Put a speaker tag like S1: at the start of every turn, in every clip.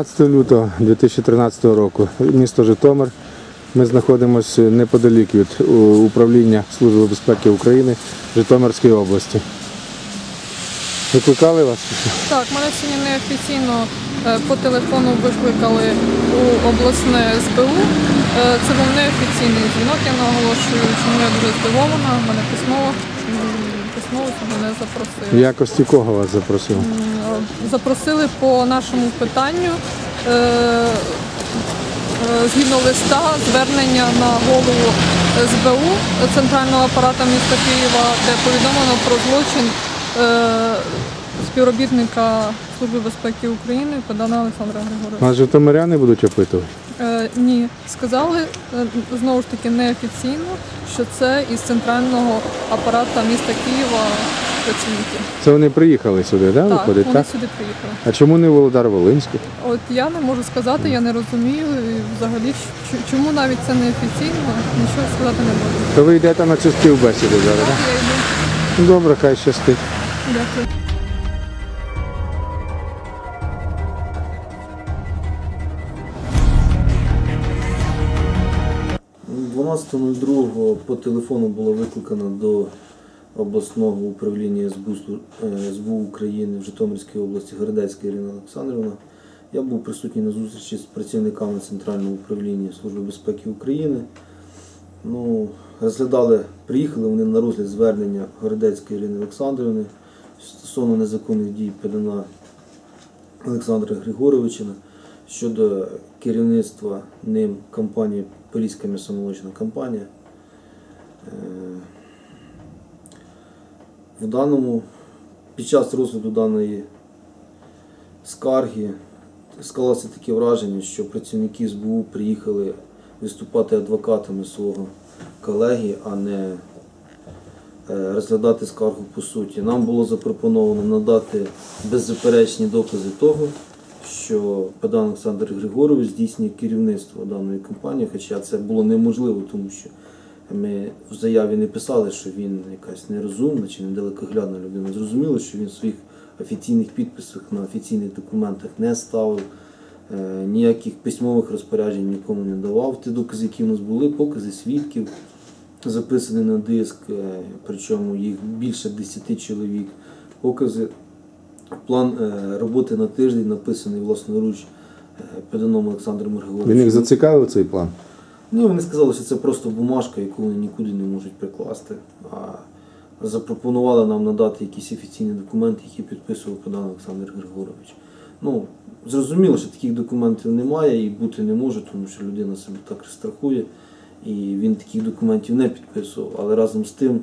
S1: 12 лютого 2013 року, місто Житомир. Ми знаходимося неподалік від управління Служби безпеки України Житомирської області. Викликали вас?
S2: Так, мене сьогодні неофіційно е, по телефону викликали у обласне СБУ. Е, Це був неофіційний дзвінок, я наголошую, чому я дуже здивована. Мене письмово, письмово мене запросили.
S1: В якості кого вас запросили?
S2: Запросили по нашому питанню. е, е, Згідно листа звернення на голову СБУ центрального апарату міста Києва, де повідомлено про злочин е, співробітника Служби безпеки України Педана Олександра Григоровича.
S1: Нас житомиряни будуть опитувати?
S2: Е, ні, сказали е, знову ж таки неофіційно, що це із центрального апарату міста Києва працівники.
S1: Це вони приїхали сюди, да,
S2: Так,
S1: виходить,
S2: вони
S1: так?
S2: сюди приїхали.
S1: А чому не Володар Волинський?
S2: От я не можу сказати, я не розумію і взагалі чому навіть це не офіційно, нічого сказати не можу.
S1: То ви йдете на цю співбесіду зараз,
S2: так? я йду.
S1: Добре, хай щастить.
S2: Дякую.
S3: 12.02 по телефону було викликано до обласного управління СБУ, е, України в Житомирській області Городецька Ірина Олександрівна. Я був присутній на зустрічі з працівниками Центрального управління Служби безпеки України. Ну, розглядали, приїхали вони на розгляд звернення Городецької Ірини Олександрівни стосовно незаконних дій Педана Олександра Григоровича щодо керівництва ним компанії Поліська м'ясомолочна компанія. Е, В даному, під час розгляду даної скарги склалося таке враження, що працівники СБУ приїхали виступати адвокатами свого колеги, а не е, розглядати скаргу по суті. Нам було запропоновано надати беззаперечні докази того, що Педан Олександр Григорович здійснює керівництво даної компанії, хоча це було неможливо, тому що ми в заяві не писали, що він якась нерозумна чи недалекоглядна людина. Зрозуміло, що він в своїх офіційних підписах на офіційних документах не ставив, е, ніяких письмових розпоряджень нікому не давав. Ті докази, які в нас були, покази свідків, записані на диск, е, причому їх більше 10 чоловік. Покази План е, роботи на тиждень написаний власноруч е, Педаном Олександром Григоровичем.
S1: Він їх зацікавив цей план?
S3: Ні, вони сказали, що це просто бумажка, яку вони нікуди не можуть прикласти. А запропонували нам надати якісь офіційні документи, які підписував Педан Олександр Григорович. Ну, зрозуміло, що таких документів немає і бути не може, тому що людина себе так страхує, і він таких документів не підписував. Але разом з тим,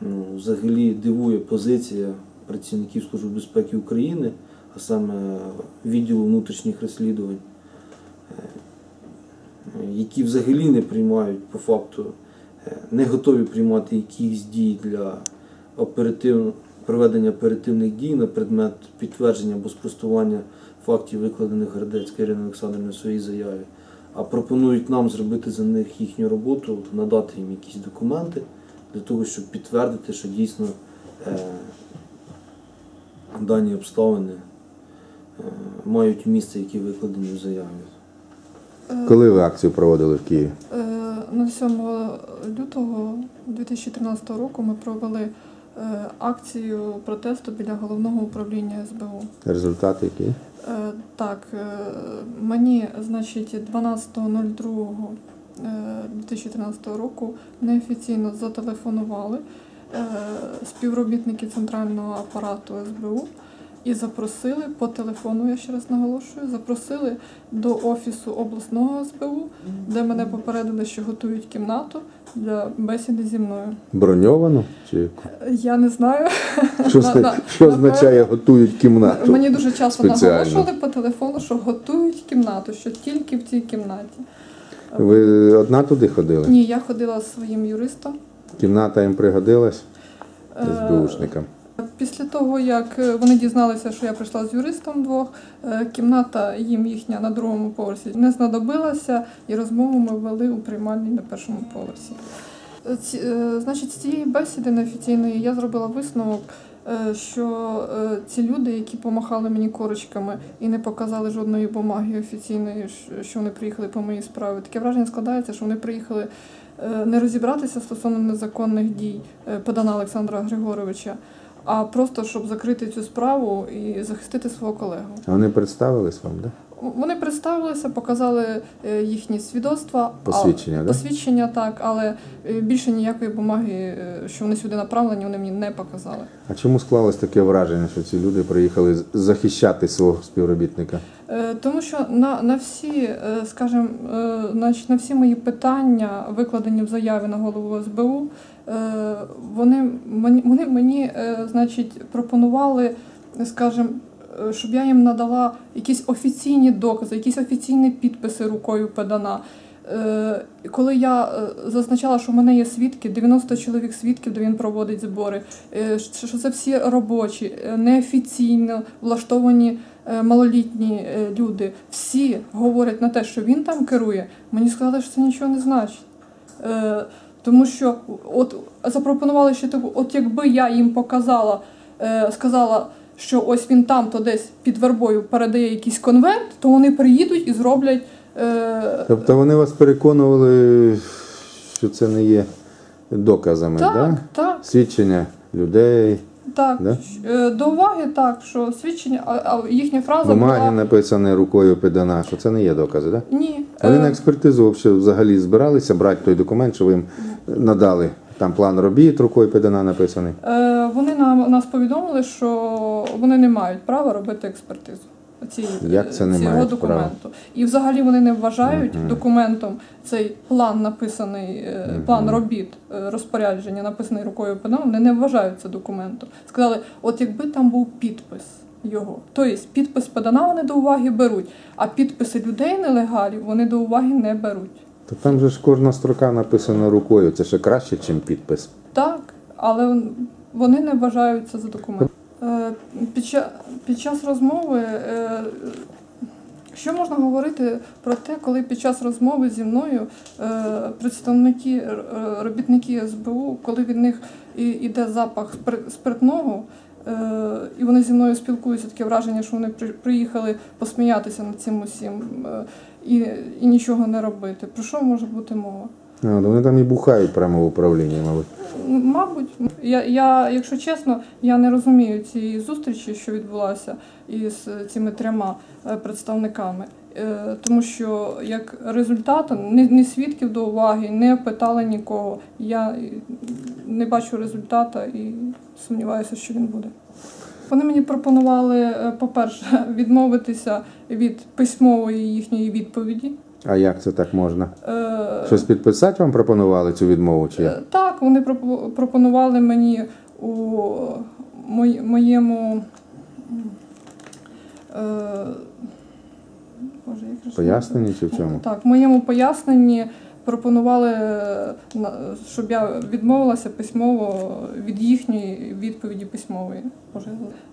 S3: ну, взагалі дивує позиція працівників Служби безпеки України, а саме відділу внутрішніх розслідувань які взагалі не приймають по факту, е, не готові приймати якихось дій для оперативно, проведення оперативних дій на предмет підтвердження або спростування фактів, викладених Городецькою Іриною Олександрівною в своїй заяві, а пропонують нам зробити за них їхню роботу, надати їм якісь документи для того, щоб підтвердити, що дійсно е, дані обставини е, мають місце, які викладені в заяві.
S1: Коли ви акцію проводили в Києві?
S2: Е, На 7 лютого 2013 року ми провели е, акцію протесту біля головного управління СБУ.
S1: Результати які?
S2: Е, Так, е, мені, значить, 12.02.2013 року неофіційно зателефонували е, співробітники центрального апарату СБУ і запросили по телефону, я ще раз наголошую, запросили до офісу обласного СБУ, де мене попередили, що готують кімнату для бесіди зі мною.
S1: Броньовано? Чи?
S2: Я не знаю.
S1: Що,
S2: На- на-
S1: що
S2: напевно,
S1: означає готують кімнату?
S2: Мені дуже часто наголошували по телефону, що готують кімнату, що тільки в цій кімнаті.
S1: Ви одна туди ходили?
S2: Ні, я ходила з своїм юристом.
S1: Кімната їм пригодилась
S2: Е,
S1: СБУшникам?
S2: Після того, як е, вони дізналися, що я прийшла з юристом вдвох, е, кімната їм їхня на другому поверсі не знадобилася, і розмову ми вели у приймальній на першому поверсі. Ці- Значить, з цієї бесіди неофіційної я зробила висновок, що ці люди, які помахали мені корочками і не показали жодної бумаги офіційної, що вони приїхали по моїй справі, таке враження складається, що вони приїхали не розібратися стосовно незаконних дій е, Педана Олександра Григоровича, а просто щоб закрити цю справу і захистити свого колегу.
S1: А вони представились вам, да?
S2: Вони представилися, показали е, їхні свідоцтва. а-
S1: Посвідчення, да?
S2: Посвідчення, так, але е, більше ніякої бумаги, е, що вони сюди направлені, вони мені не показали.
S1: А чому склалось таке враження, що ці люди приїхали захищати свого співробітника?
S2: Е, Тому що на, на всі, е, скажімо, е, на всі мої питання, викладені в заяві на голову СБУ, вони мені, вони мені значить, пропонували, скажімо, е, щоб я їм надала якісь офіційні докази, якісь офіційні підписи рукою педана. Е, Коли я е, зазначала, що в мене є свідки, 90 чоловік свідків, де він проводить збори, е, що це всі робочі, неофіційно влаштовані малолітні люди, всі говорять на те, що він там керує, мені сказали, що це нічого не значить. Тому що от запропонували ще таку, от якби я їм показала, сказала, що ось він там, то десь під вербою передає якийсь конверт, то вони приїдуть і зроблять. Е,
S1: Тобто вони вас переконували, що це не є доказами,
S2: так,
S1: да?
S2: так,
S1: свідчення людей,
S2: так.
S1: Да?
S2: Е, До уваги так, що свідчення, а, їхня фраза
S1: бумаги
S2: була
S1: написані рукою педана, що це не є докази, да?
S2: ні.
S1: Вони
S2: е,
S1: на експертизу взагалі- збиралися брати той документ, що ви їм надали. Там план робіт рукою педана написаний.
S2: Е, Вони нам нас повідомили, що вони не мають права робити експертизу. Ці,
S1: Як це не
S2: цього
S1: мають
S2: документу. І взагалі вони не вважають документом цей план написаний, е, план робіт е, розпорядження, написаний рукою педана, вони не вважають це документом. Сказали, от якби там був підпис його. Тобто підпис педана вони до уваги беруть, а підписи людей нелегалів вони до уваги не беруть.
S1: То там же ж кожна строка написана рукою. Це ще краще, ніж підпис.
S2: Так, але вони не вважаються за документ. Е, Під час, розмови, е, що можна говорити про те, коли під час розмови зі мною е, представники робітники СБУ, коли від них іде запах спиртного, і вони зі мною спілкуються, таке враження, що вони приїхали посміятися над цим усім і, і нічого не робити. Про що може бути мова?
S1: А, то вони там і бухають прямо в управлінні, мабуть.
S2: Мабуть, я, я, якщо чесно, я не розумію цієї зустрічі, що відбулася із цими трьома е, представниками. Е, Тому що як результат ні, ні свідків до уваги, не питали нікого. Я е, не бачу результата і сумніваюся, що він буде. Вони мені пропонували, по-перше, відмовитися від письмової їхньої відповіді.
S1: А як це так можна?
S2: Е,
S1: Щось підписати вам пропонували цю відмову чи як?
S2: Е, Так, вони пропо- пропонували мені у моєму. Е, Боже, як же
S1: Пояснені чи в чому?
S2: Так, в моєму поясненні пропонували, е, щоб я відмовилася письмово від їхньої відповіді письмової.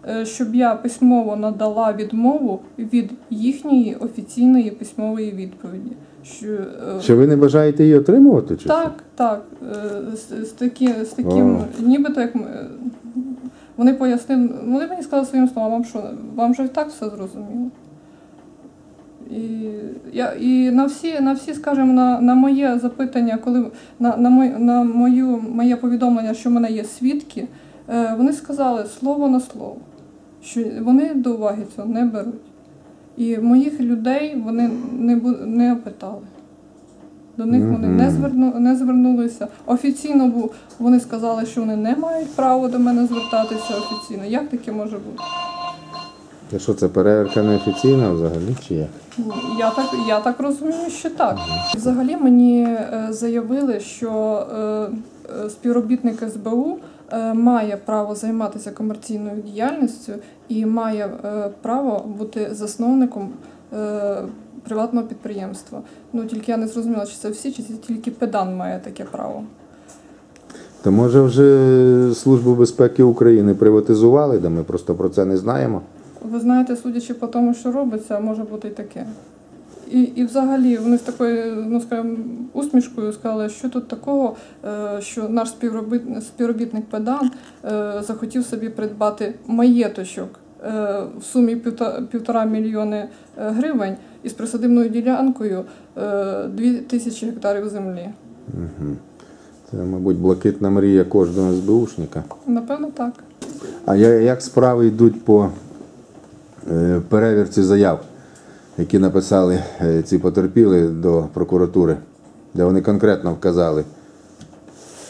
S2: Е, щоб я письмово надала відмову від їхньої офіційної письмової відповіді. Що, е,
S1: Що ви не бажаєте її отримувати? Чи? що?
S2: так, так. е, З, з, такі, з таким,
S1: О.
S2: нібито як ми- е, вони пояснили, вони мені сказали своїм словом, вам що, вам же і так все зрозуміло. І, я, і на всі, на всі, скажімо, на, на моє запитання, коли на, на, мой, на мою, моє повідомлення, що в мене є свідки, е, вони сказали слово на слово, що вони до уваги цього не беруть. І моїх людей вони не, бу- не опитали. До них вони не, зверну, не звернулися. Офіційно вони сказали, що вони не мають права до мене звертатися офіційно. Як таке може бути?
S1: Та що це перевірка неофіційна взагалі чи як?
S2: Я так, я так розумію, що так. Взагалі мені е, заявили, що е, е, співробітник СБУ має право займатися комерційною діяльністю і має право бути засновником приватного підприємства. Ну тільки я не зрозуміла, чи це всі, чи це тільки педан має таке право.
S1: То може вже Службу безпеки України приватизували, де ми просто про це не знаємо.
S2: Ви знаєте, судячи по тому, що робиться, може бути і таке. І, і взагалі вони з такою, ну скажімо, усмішкою сказали, що тут такого, е, що наш співробіт- співробітник Педан е, захотів собі придбати маєточок е, в сумі півтора мільйони гривень із присадибною ділянкою дві тисячі гектарів землі.
S1: Це, мабуть, блакитна мрія кожного СБУшника.
S2: Напевно, так.
S1: А як справи йдуть по перевірці заяв, які написали е, ці потерпіли до прокуратури, де вони конкретно вказали,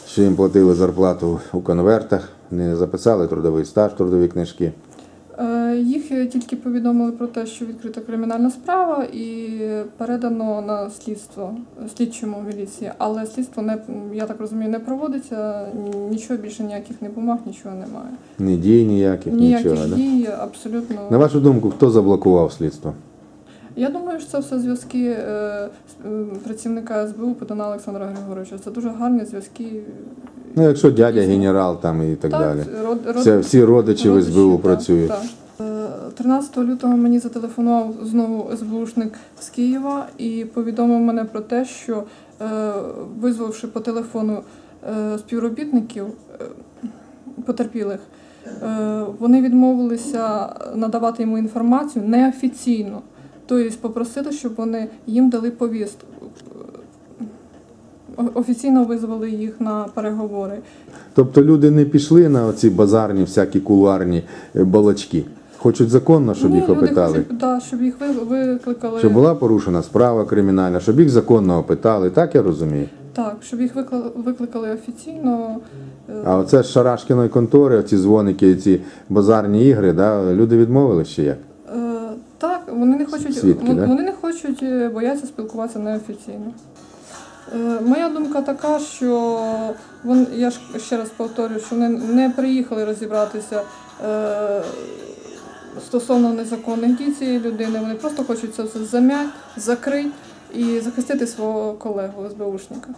S1: що їм платили зарплату у конвертах, не записали трудовий стаж, трудові книжки.
S2: Їх тільки повідомили про те, що відкрита кримінальна справа і передано на слідство слідчому міліції. Але слідство не я так розумію, не проводиться. Нічого більше ніяких ні бумаг, нічого немає.
S1: Ні дій ніяких,
S2: Ніяких
S1: нічого. Да?
S2: абсолютно.
S1: На вашу думку, хто заблокував слідство?
S2: Я думаю, що це все зв'язки е, е, працівника СБУ Петана Олександра Григоровича. Це дуже гарні зв'язки.
S1: Ну, якщо дядя генерал там і так, далі.
S2: род- род-
S1: Все, всі родичі в СБУ
S2: так,
S1: працюють.
S2: так. Е, 13 лютого мені зателефонував знову СБУшник з Києва і повідомив мене про те, що е, визвавши по телефону е, співробітників е, потерпілих, вони відмовилися надавати йому інформацію неофіційно. Тобто попросили, щоб вони їм дали повістку. Офіційно визвали їх на переговори.
S1: Тобто люди не пішли на оці базарні, всякі кулуарні балачки. Хочуть законно, щоб їх опитали.
S2: хочуть, да, щоб їх ви- викликали.
S1: Щоб була порушена справа кримінальна, щоб їх законно опитали, так я розумію.
S2: Так, щоб їх викликали, викликали офіційно. Е,
S1: А оце з Шарашкіної контори, ці дзвоники, ці базарні ігри, да, люди відмовились чи як?
S2: е, так, вони не хочуть,
S1: Свідки,
S2: вон-
S1: да?
S2: вони не хочуть, е, бояться спілкуватися неофіційно. Е, Моя думка така, що вон, я ж ще раз повторюю, що вони не приїхали розібратися е, стосовно незаконних дій цієї людини. Вони просто хочуть це все зам'ять, закрити і захистити свого колегу СБУшника.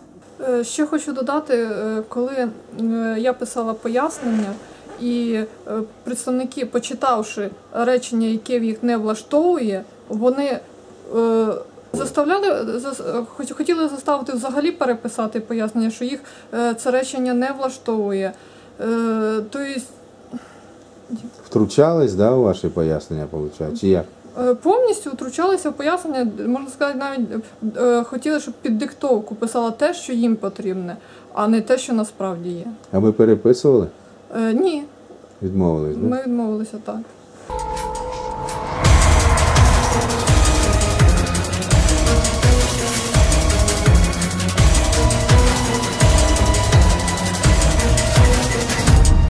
S2: Е, Ще хочу додати, е, коли е, я писала пояснення, і представники, почитавши речення, яке їх не влаштовує, вони е, заставляли хотіли заставити взагалі переписати пояснення, що їх це речення не влаштовує. Тобто
S1: Втручались да, у ваші пояснення, виходить? Чи як?
S2: Е, Повністю втручалися в пояснення, можна сказати, навіть е, хотіли, щоб під диктовку писала те, що їм потрібне, а не те, що насправді є.
S1: А ви переписували?
S2: Е, Ні,
S1: Відмовились, да?
S2: ми відмовилися так.